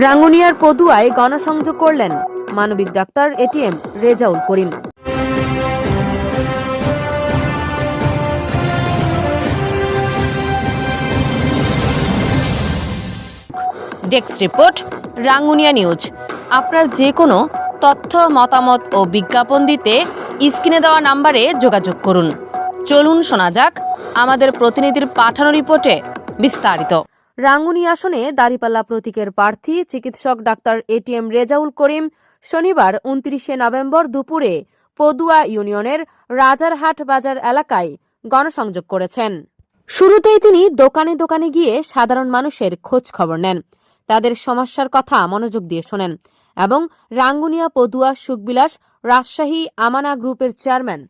রাঙ্গুনিয়ার পদুয়ায় গণসংযোগ করলেন মানবিক doctor ATM Rezaul Karim. Desk report, Rangunia news. আপনার যে কোনো তথ্য, মতামত ও বিজ্ঞাপন দিতে স্ক্রিনে দেওয়া নাম্বারে যোগাযোগ করুন। চলুন শোনা যাক আমাদের প্রতিনিধির পাঠানো রিপোর্টে বিস্তারিত। রাঙ্গুনি আসনে দাঁড়িপাল্লা প্রতীকের প্রার্থী চিকিৎসক ডাক্তার এটিএম রেজাউল করিম শনিবার উনত্রিশে নভেম্বর দুপুরে পদুয়া ইউনিয়নের রাজারহাট বাজার এলাকায় গণসংযোগ করেছেন। শুরুতেই তিনি দোকানে দোকানে গিয়ে সাধারণ মানুষের খোঁজ খবর নেন। তাদের সমস্যার কথা মনোযোগ দিয়ে শোনেন এবং রাঙ্গুনিয়া পদুয়া সুখবিলাস রাজশাহী আমানা গ্রুপের চেয়ারম্যান,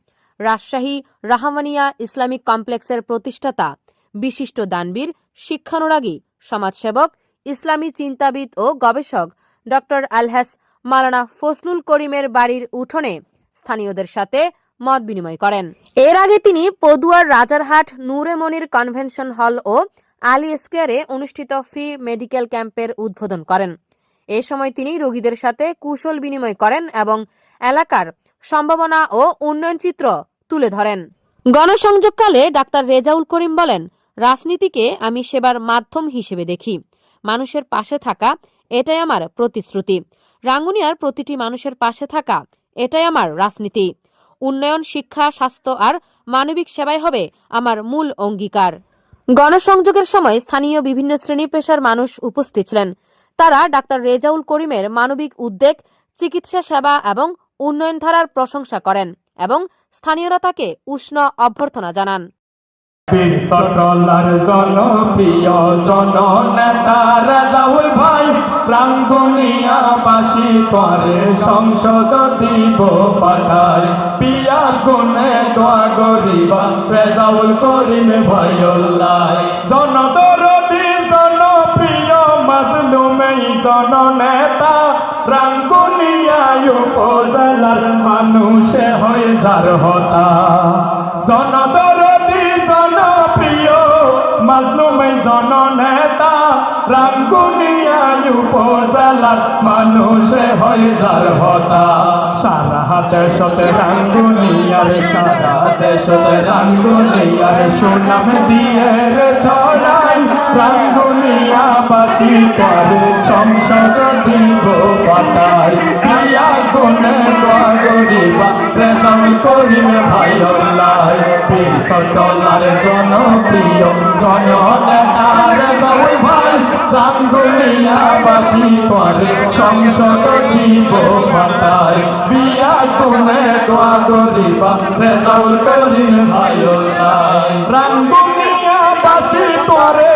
রাজশাহী রাহমানিয়া ইসলামিক কমপ্লেক্সের প্রতিষ্ঠাতা বিশিষ্ট দানবীর, শিক্ষানুরাগী, সমাজসেবক, ইসলামী চিন্তাবিদ ও গবেষক ডক্টর আলহাস মালানা ফসলুল করিমের বাড়ির উঠোনে স্থানীয়দের সাথে মত বিনিময় করেন। এর আগে তিনি পদুয়ার রাজারহাট নূরে মনির কনভেনশন হল ও আলী স্কোয়ারে অনুষ্ঠিত ফ্রি মেডিকেল ক্যাম্পের উদ্বোধন করেন। এ সময় তিনি রোগীদের সাথে কুশল বিনিময় করেন এবং এলাকার সম্ভাবনা ও উন্নয়ন চিত্র তুলে ধরেন। গণসংযোগকালে ডাক্তার রেজাউল করিম বলেন রাজনীতিকে আমি সেবার মাধ্যম হিসেবে দেখি। মানুষের পাশে থাকা, এটাই আমার প্রতিশ্রুতি। রাঙ্গুনিয়ার প্রতিটি মানুষের পাশে থাকা, এটাই আমার রাজনীতি। উন্নয়ন, শিক্ষা, স্বাস্থ্য আর মানবিক সেবাই হবে আমার মূল অঙ্গীকার। গণসংযোগের সময় স্থানীয় বিভিন্ন শ্রেণি পেশার মানুষ উপস্থিত ছিলেন। তারা ডাক্তার রেজাউল করিমের মানবিক উদ্যোগ চিকিৎসা সেবা এবং উন্নয়ন ধারার প্রশংসা করেন এবং স্থানীয়রা তাকে উষ্ণ অভ্যর্থনা জানান। বীর সকলার জনপ্রিয় জননেতা রাজাউল ভাই রাঙ্গুনিয়াবাসী করে সংসদ দিব পাঠায়। পিয়ার গুনে দোয়া গরিবা রেজাউল করিম ভয়ল্লাই জনদরদি জনপ্রিয় মাজলুমেই জননেতা রাঙ্গুনিয়ায় উপজেলার মানুষে হয় যার হতা। জনপ্রিয় মাজলুমে জননেতা রাঙ্গুনিয়ায় উপজেলার মানুষে হয় যার হতা সারা হাতে সতে রাঙ্গুনিয়ার সারা দেশতে রাঙ্গুনিয়ার সুনাম দিয়ে রে ছড়াই। রাঙ্গুনিয়াবাসী করে সংসদ দিব পাতায় রেজাম করিম ভাই পীর সকলার জনপ্রিয় জননেতার গৌর ভাই রাঙ্গুনিয়াবাসী করে সংসদ দিব পাতায় বিয়া গুনে দোয়া গরিবা রেজাম করিম ভাই অল্লাহ রাঙ্গুনিয়াবাসী করে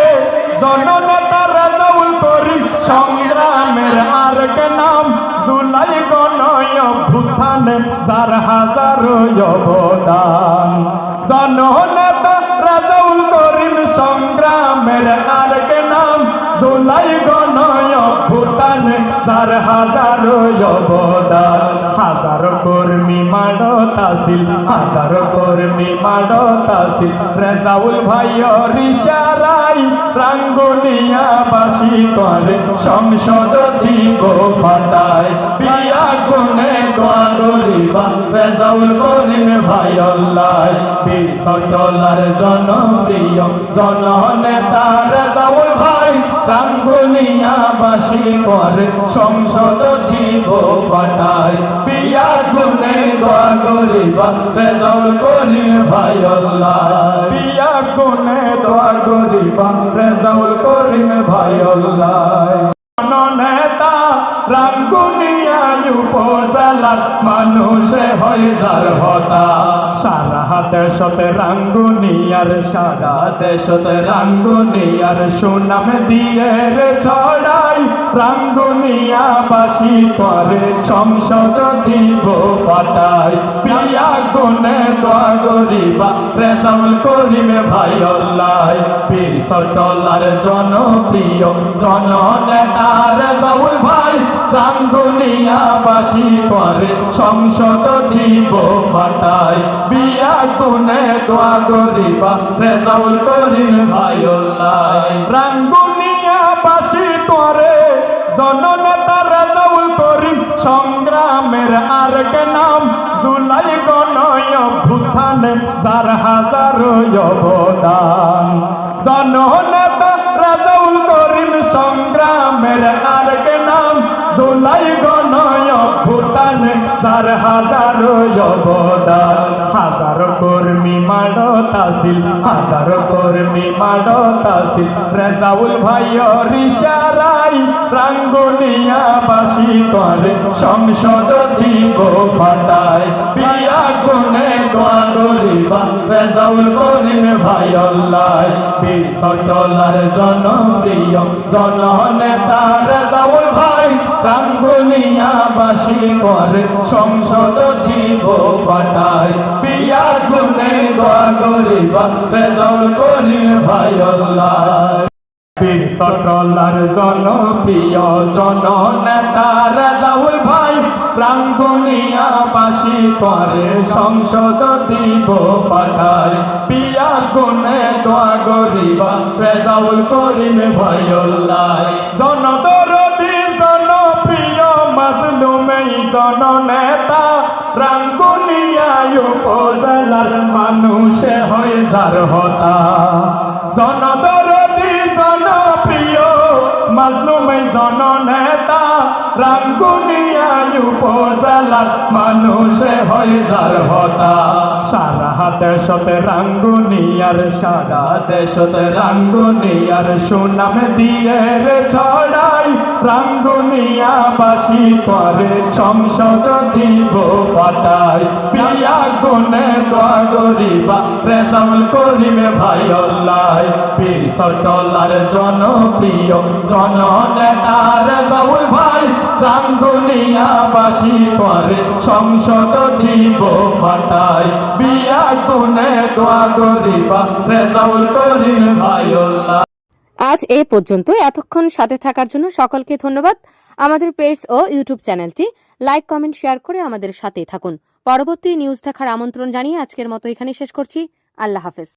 জননেতা রেজাউল করিম সংগ্রামের আর নাম? জুলাই গণয় ভূতানে যার হাজার অবদান। জননেতা রেজাউল করিম সংগ্রামের আর কে নাম? জুলাই গণয় ভূতানে যার হাজার অবদান। হাজার কর্মী মাড তাসিল হাজার কর্মী মাড তাসিল ভাই করে সংসদ দিব ফাটায়। বিয়া গুনে দোয়া গরিবা রেজাউল করিম ভাই আল্লাহ। বীর সকলার জনপ্রিয় জননেতা রেজাউল ভাই রাঙ্গুনিয়াবাসী করে সংসদ দিব ফাটায়। বিয়া গুনে দোয়া গরিবা রেজাউল করিম ভাই আল্লাহ। বিয়া গুনে দোয়া গরিবা রেজাউল করিম ভাই আল্লাহ নেতা রাঙ্গুনিয়ায় উপজেলার মানুষে হয়ে যার হতা। সারা হাতে সতে রাঙ্গুনিয়ার, সারা দেশতে রাঙ্গুনিয়ার সুনাম দিয়ে রে ছড়াই। রাঙ্গুনিয়াবাসী করে সংসদ দিব পাঠাই বিয়া গুনে দোয়া গরিবা রেজাউল করিমে ভাই আল্লাহ পীর সকলার জনপ্রিয় জননেতা রেজাউল ভাই রাঙ্গুনিয়াবাসী করে সংসদ দিব পাঠাই বিয়া গুনে দোয়া গরিবা রেজাউল করিম ভাই আল্লাহ রাঙ্গুনিয়াবাসী করে জননেতা রেজাউল করিম, সংগ্রামের আরেক নাম? জুলাই গণয় ভূতানে যার হাজারো অবদান। জননেতা রেজাউল করিম, সংগ্রামের আরেক নাম? জুলাই গণয় ভূতানে যার হাজারো অবদান। হাজার কর্মী মাড় তাসিল হাজারো কর্মী মাড় তাসিল রেজাউল ভাইয়র ইশারাই রাঙ্গুনিয়া বাসি করে, সংসদ দিব ফাটায়। বিয়া রেজাউল করিম ভাই আল্লাহ, বীর সটলার ভাই রাঙ্গুনিয়া বাসি করে সংসদ দিব ফাটায় বিয়া গুনে দোয়া করিবা করিম ভাই আল্লাহ। বীর সটলার জনপ্রিয় জননেতা রাজাউল প্রাঙ্গনিয়া বাসি করে, সংসদ দিব পাঠায়। পিয়া গুনে দোয়া গরিবা রেজাউল করিম ভাইল্লাই জনদরদি জনপ্রিয় মাজলুমেই জননেতা রাঙ্গুনিয়া উপজেলার মানুষে হয় যার হতা জনদরদি জনপ্রিয় মাজলুমে জননেতা রাঙ্গুনিয়া উপজেলার মানুষে হয় হতা। দেশতে রাঙ্গুনিয়ার দেশতে রাঙ্গুনিয়ার সুনাম দিয়ে রে ছড়াই। রাঙ্গুনিয়া সংসদ দিব ফাটাই পিয়া গুনে দোয়া গরিবা রেজাউল করিমে ভাই আল্লাহ। পীর সটলার জনপ্রিয় জননেতা রেজাউল ভাই, রাঙ্গুনিয়া সংসদ দিব ফাটাই বিয়া দোয়া গরিবা রেজাউল করিম আজ এ পর্যন্ত। এতক্ষণ সাথে থাকার জন্য সকলকে ধন্যবাদ। আমাদের পেজ ও ইউটিউব চ্যানেলটি লাইক, কমেন্ট, শেয়ার করে আমাদের সাথেই থাকুন। পরবর্তী নিউজ দেখার আমন্ত্রণ জানিয়ে আজকের মতো এখানে শেষ করছি। আল্লাহ হাফেজ।